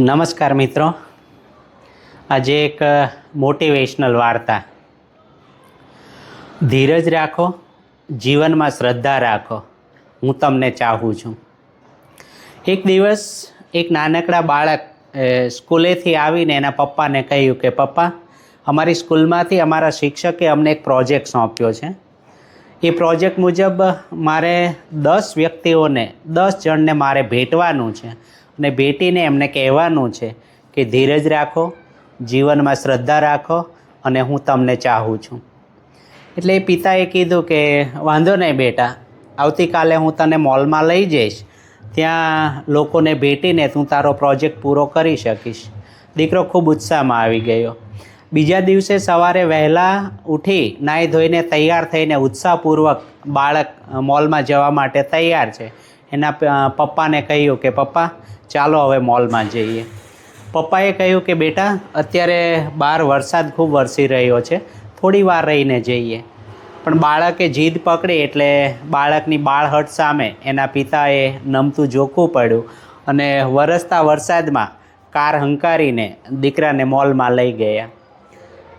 નમસ્કાર મિત્રો. આજે એક મોટિવેશનલ વાર્તા. ધીરજ રાખો, જીવનમાં શ્રદ્ધા રાખો. હું તમને ચાહું છું. એક દિવસ એક નાનકડા બાળક સ્કૂલેથી આવીને એના પપ્પાને કહ્યું કે, પપ્પા, અમારી સ્કૂલમાંથી અમારા શિક્ષકે અમને એક પ્રોજેક્ટ સોંપ્યો છે. એ પ્રોજેક્ટ મુજબ, મારે દસ વ્યક્તિઓને, દસ જણને મારે ભેટવાનું છે. અને ભેટીને એમને કહેવાનું છે કે ધીરજ રાખો, જીવનમાં શ્રદ્ધા રાખો અને હું તમને ચાહું છું. એટલે એ પિતાએ કીધું કે વાંધો નહીં બેટા, આવતીકાલે હું તને મોલમાં લઈ જઈશ. ત્યાં લોકોને ભેટીને તું તારો પ્રોજેક્ટ પૂરો કરી શકીશ. દીકરો ખૂબ ઉત્સાહમાં આવી ગયો. બીજા દિવસે સવારે વહેલા ઉઠી નાહી ધોઈને તૈયાર થઈને ઉત્સાહપૂર્વક બાળક મોલમાં જવા માટે તૈયાર છે. એના પપ્પાને કહ્યું કે, પપ્પા, ચાલો હવે મોલમાં જઈએ. પપ્પાએ કહ્યું કે, બેટા, અત્યારે બહાર વરસાદ ખૂબ વરસી રહ્યો છે. થોડી વાર રહીને જઈએ. પણ બાળકે જીદ પકડી એટલે બાળકની બાળહટ સામે એના પિતાએ નમતું જોખવું પડ્યું અને વરસતા વરસાદમાં કાર હંકારીને દીકરાને મોલમાં લઈ ગયા.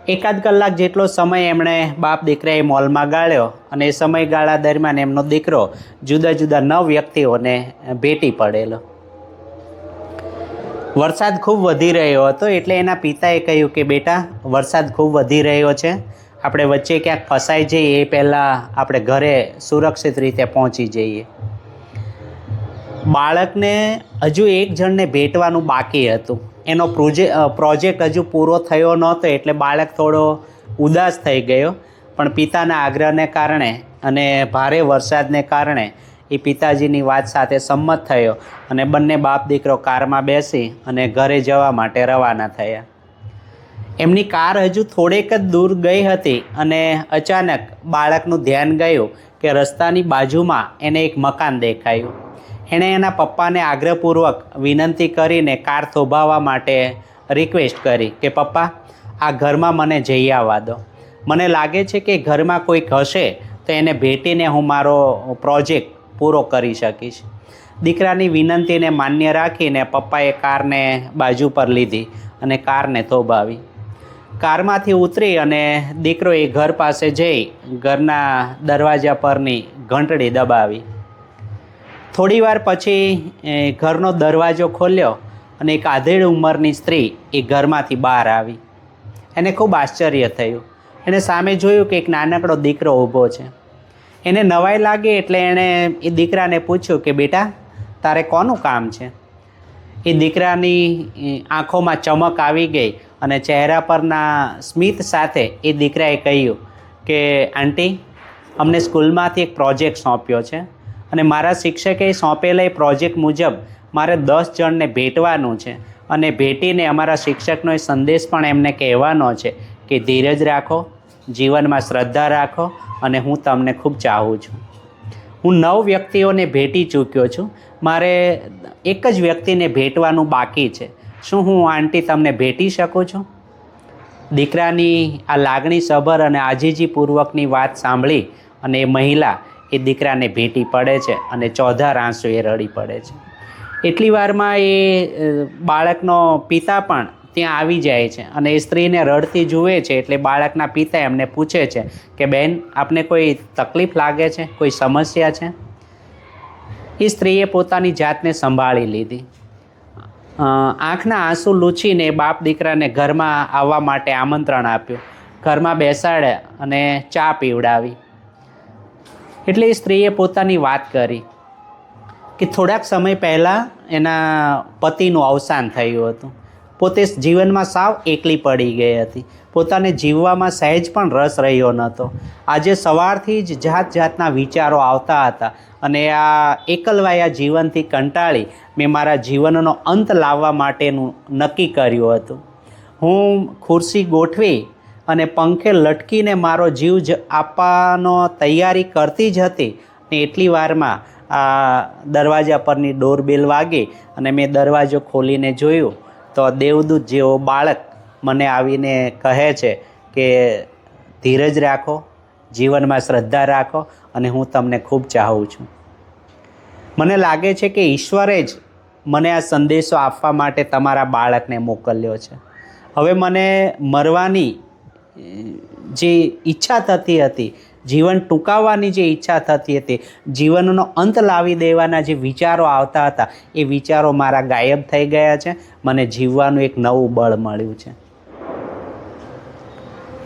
એકાદ કલાક જેટલો સમય એમણે બાપ દીકરાએ મોલમાં ગાળ્યો અને એ સમયગાળા દરમિયાન એમનો દીકરો જુદા જુદા નવ વ્યક્તિઓને ભેટી પડેલો. વરસાદ ખૂબ વધી રહ્યો હતો એટલે એના પિતાએ કહ્યું કે, બેટા, વરસાદ ખૂબ વધી રહ્યો છે. આપણે વચ્ચે ક્યાંક ફસાઈ જઈએ એ પહેલાં આપણે ઘરે સુરક્ષિત રીતે પહોંચી જઈએ. બાળકને હજુ એક જણને ભેટવાનું બાકી હતું. એનો પ્રોજે પ્રોજેક્ટ હજુ પૂરો થયો નહોતો એટલે બાળક થોડો ઉદાસ થઈ ગયો. પણ પિતાના આગ્રહને કારણે અને ભારે વરસાદને કારણે એ પિતાજીની વાત સાથે સંમત થયો અને બંને બાપ દીકરો કારમાં બેસી અને ઘરે જવા માટે રવાના થયા. એમની કાર હજુ થોડેક જ દૂર ગઈ હતી અને અચાનક બાળકનું ધ્યાન ગયું કે રસ્તાની બાજુમાં એને એક મકાન દેખાયું. એણે એના પપ્પાને આગ્રહપૂર્વક વિનંતી કરીને કાર થોભાવવા માટે રિક્વેસ્ટ કરી કે, પપ્પા, આ ઘરમાં મને જઈ આવવા દો. મને લાગે છે કે ઘરમાં કોઈક હશે તો એને ભેટીને હું મારો પ્રોજેક્ટ પૂરો કરી શકીશ. દીકરાની વિનંતીને માન્ય રાખીને પપ્પાએ કારને બાજુ પર લીધી અને કારને થોભાવી. કારમાંથી ઉતરી અને દીકરો એ ઘર પાસે જઈ ઘરના દરવાજા પરની ઘંટડી દબાવી. થોડી વાર પછી ઘરનો દરવાજો ખોલ્યો અને એક આધેડ ઉંમરની સ્ત્રી એ ઘરમાંથી બહાર આવી. એને ખૂબ આશ્ચર્ય થયું. એને સામે જોયું કે એક નાનકડો દીકરો ઊભો છે. એને નવાઈ લાગી એટલે એણે એ દીકરાને પૂછ્યું કે, બેટા, તારે કોનું કામ છે? એ દીકરાની આંખોમાં ચમક આવી ગઈ અને ચહેરા પરના સ્મિત સાથે એ દીકરાએ કહ્યું કે, આંટી, અમને સ્કૂલમાંથી એક પ્રોજેક્ટ સોંપ્યો છે. અને મારા શિક્ષકે સોંપેલા એ પ્રોજેક્ટ મુજબ મારે દસ જણને ભેટવાનું છે. અને ભેટીને અમારા શિક્ષકનો એ સંદેશ પણ એમને કહેવાનો છે કે ધીરજ રાખો, જીવનમાં શ્રદ્ધા રાખો અને હું તમને ખૂબ ચાહું છું. હું નવ વ્યક્તિઓને ભેટી ચૂક્યો છું. મારે એક જ વ્યક્તિને ભેટવાનું બાકી છે. શું હું આંટી તમને ભેટી શકું છું? દીકરાની આ લાગણી સભર અને આજીજીપૂર્વકની વાત સાંભળી અને એ મહિલા એ દીકરાને ભેટી પડે છે અને ચોધાર આંસુ એ રડી પડે છે. એટલી વારમાં એ બાળકનો પિતા પણ ત્યાં આવી જાય છે અને એ સ્ત્રીને રડતી જુએ છે એટલે બાળકના પિતા એમને પૂછે છે કે, બેન, આપને કોઈ તકલીફ લાગે છે? કોઈ સમસ્યા છે? એ સ્ત્રીએ પોતાની જાતને સંભાળી લીધી. આંખના આંસુ લૂછીને બાપ દીકરાને ઘરમાં આવવા માટે આમંત્રણ આપ્યું. ઘરમાં બેસાડ્યા અને ચા પીવડાવી. એટલે એ સ્ત્રીએ પોતાની વાત કરી કે થોડાક સમય પહેલાં એના પતિનું અવસાન થયું હતું. પોતે જીવનમાં સાવ એકલી પડી ગઈ હતી. પોતાને જીવવામાં સહેજ પણ રસ રહ્યો નહોતો. આજે સવારથી જ જાત જાતના વિચારો આવતા હતા અને આ એકલવાયા જીવનથી કંટાળી મેં મારા જીવનનો અંત લાવવા માટેનું નક્કી કર્યું હતું. હું ખુરશી ગોઠવી અને પંખે લટકીને મારો જીવ જ આપવાનો તૈયારી કરતી જ હતી ને એટલી વારમાં આ દરવાજા પરની ડોરબેલ વાગી અને મેં દરવાજો ખોલીને જોયું તો દેવદૂત જેવો બાળક મને આવીને કહે છે કે, ધીરજ રાખો, જીવનમાં શ્રદ્ધા રાખો અને હું તમને ખૂબ ચાહું છું. મને લાગે છે કે ઈશ્વરે જ મને આ સંદેશો આપવા માટે તમારા બાળકને મોકલ્યો છે. હવે મને મરવાની જે ઈચ્છા થતી હતી, જીવન ટૂંકાવવાની જે ઈચ્છા થતી હતી, જીવનનો અંત લાવી દેવાના જે વિચારો આવતા હતા, એ વિચારો મારા ગાયબ થઈ ગયા છે. મને જીવવાનું એક નવું બળ મળ્યું છે.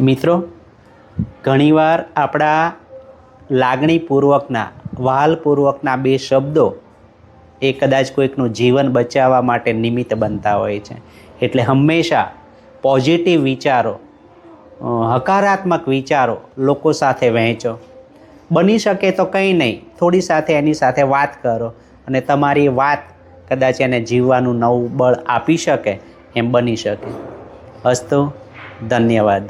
મિત્રો, ઘણીવાર આપણા લાગણીપૂર્વકના વહાલપૂર્વકના બે શબ્દો એ કદાચ કોઈકનું જીવન બચાવવા માટે નિમિત્ત બનતા હોય છે. એટલે હંમેશા પોઝિટિવ વિચારો હકારાત્મક વિચારો લોકો સાથે વહેંચો. બની શકે તો કંઈ નહીં, થોડી સાથે એની સાથે વાત કરો અને તમારી વાત કદાચ એને જીવવાનું નવું બળ આપી શકે એમ બની શકે. અસ્તુ, ધન્યવાદ.